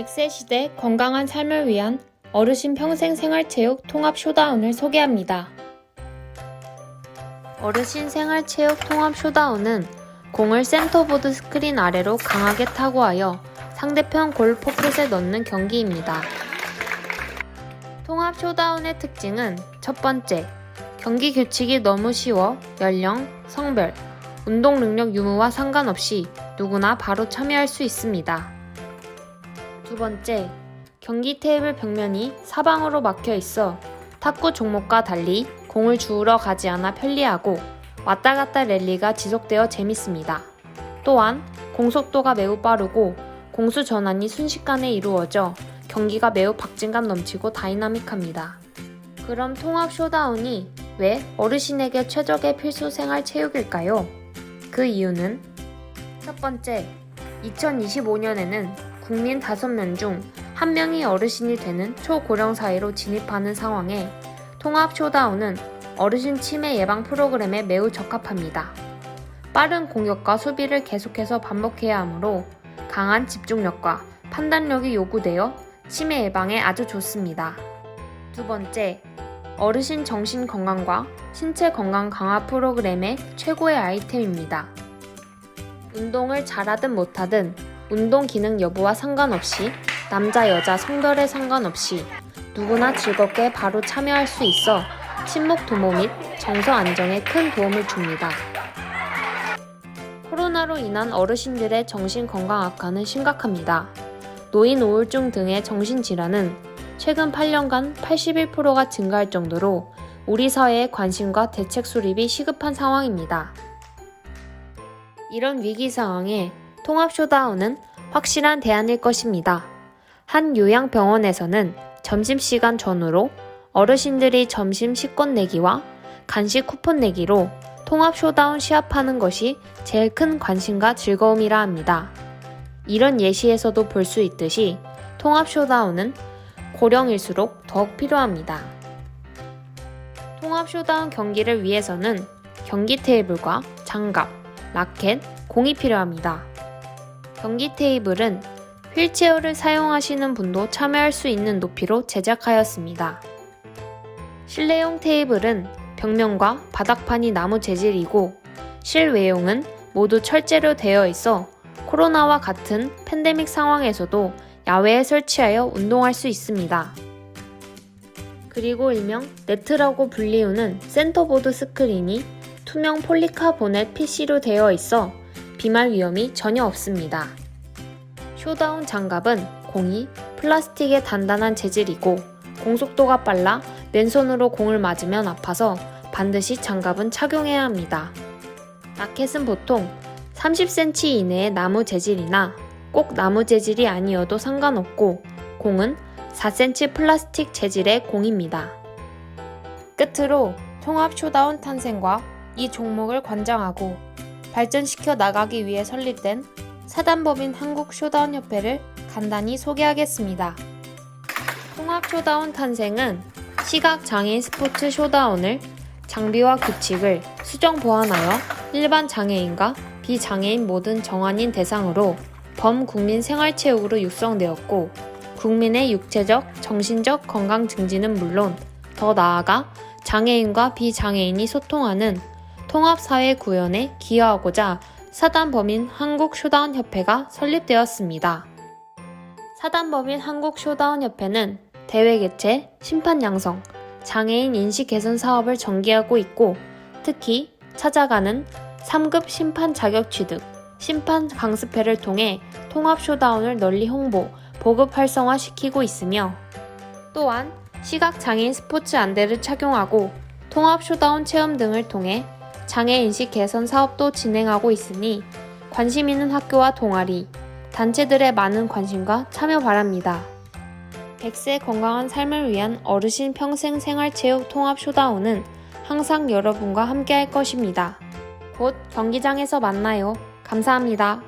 100세 시대 건강한 삶을 위한 어르신 평생 생활체육 통합 쇼다운을 소개합니다. 어르신 생활체육 통합 쇼다운은 공을 센터보드 스크린 아래로 강하게 타고하여 상대편 골 포켓에 넣는 경기입니다. 통합 쇼다운의 특징은 첫 번째, 경기 규칙이 너무 쉬워 연령, 성별, 운동 능력 유무와 상관없이 누구나 바로 참여할 수 있습니다. 두 번째, 경기 테이블 벽면이 사방으로 막혀 있어 탁구 종목과 달리 공을 주우러 가지 않아 편리하고 왔다 갔다 랠리가 지속되어 재밌습니다. 또한 공속도가 매우 빠르고 공수 전환이 순식간에 이루어져 경기가 매우 박진감 넘치고 다이나믹합니다. 그럼 통합 쇼다운이 왜 어르신에게 최적의 필수 생활 체육일까요? 그 이유는 첫 번째, 2025년에는 국민 5명 중 1명이 어르신이 되는 초고령 사회로 진입하는 상황에 통합 쇼다운은 어르신 치매 예방 프로그램에 매우 적합합니다. 빠른 공격과 수비를 계속해서 반복해야 하므로 강한 집중력과 판단력이 요구되어 치매 예방에 아주 좋습니다. 두 번째, 어르신 정신 건강과 신체 건강 강화 프로그램의 최고의 아이템입니다. 운동을 잘하든 못하든 운동 기능 여부와 상관없이 남자 여자 성별에 상관없이 누구나 즐겁게 바로 참여할 수 있어 친목 도모 및 정서 안정에 큰 도움을 줍니다. 코로나로 인한 어르신들의 정신 건강 악화는 심각합니다. 노인 우울증 등의 정신 질환은 최근 8년간 81%가 증가할 정도로 우리 사회의 관심과 대책 수립이 시급한 상황입니다. 이런 위기 상황에 통합 쇼다운은 확실한 대안일 것입니다. 한 요양병원에서는 점심시간 전후로 어르신들이 점심 식권 내기와 간식 쿠폰 내기로 통합 쇼다운 시합하는 것이 제일 큰 관심과 즐거움이라 합니다. 이런 예시에서도 볼 수 있듯이 통합 쇼다운은 고령일수록 더욱 필요합니다. 통합 쇼다운 경기를 위해서는 경기 테이블과 장갑, 라켓, 공이 필요합니다. 경기 테이블은 휠체어를 사용하시는 분도 참여할 수 있는 높이로 제작하였습니다. 실내용 테이블은 벽면과 바닥판이 나무 재질이고 실외용은 모두 철제로 되어 있어 코로나와 같은 팬데믹 상황에서도 야외에 설치하여 운동할 수 있습니다. 그리고 일명 네트라고 불리우는 센터보드 스크린이 투명 폴리카보넷 PC로 되어 있어 비말 위험이 전혀 없습니다. 쇼다운 장갑은 공이 플라스틱의 단단한 재질이고 공속도가 빨라 맨손으로 공을 맞으면 아파서 반드시 장갑은 착용해야 합니다. 라켓은 보통 30cm 이내의 나무 재질이나 꼭 나무 재질이 아니어도 상관없고 공은 4cm 플라스틱 재질의 공입니다. 끝으로 통합 쇼다운 탄생과 이 종목을 관장하고 발전시켜 나가기 위해 설립된 사단법인 한국 쇼다운 협회를 간단히 소개하겠습니다. 통합 쇼다운 탄생은 시각 장애인 스포츠 쇼다운을 장비와 규칙을 수정 보완하여 일반 장애인과 비장애인 모든 정한인 대상으로 범국민 생활체육으로 육성되었고 국민의 육체적, 정신적 건강 증진은 물론 더 나아가 장애인과 비장애인이 소통하는 통합사회 구현에 기여하고자 사단법인 한국쇼다운협회가 설립되었습니다. 사단법인 한국쇼다운협회는 대회 개최, 심판 양성, 장애인 인식 개선 사업을 전개하고 있고 특히 찾아가는 3급 심판 자격 취득, 심판 강습회를 통해 통합 쇼다운을 널리 홍보, 보급 활성화 시키고 있으며 또한 시각장애인 스포츠 안대를 착용하고 통합 쇼다운 체험 등을 통해 장애 인식 개선 사업도 진행하고 있으니 관심 있는 학교와 동아리, 단체들의 많은 관심과 참여 바랍니다. 100세 건강한 삶을 위한 어르신 평생 생활체육 통합 쇼다운은 항상 여러분과 함께 할 것입니다. 곧 경기장에서 만나요. 감사합니다.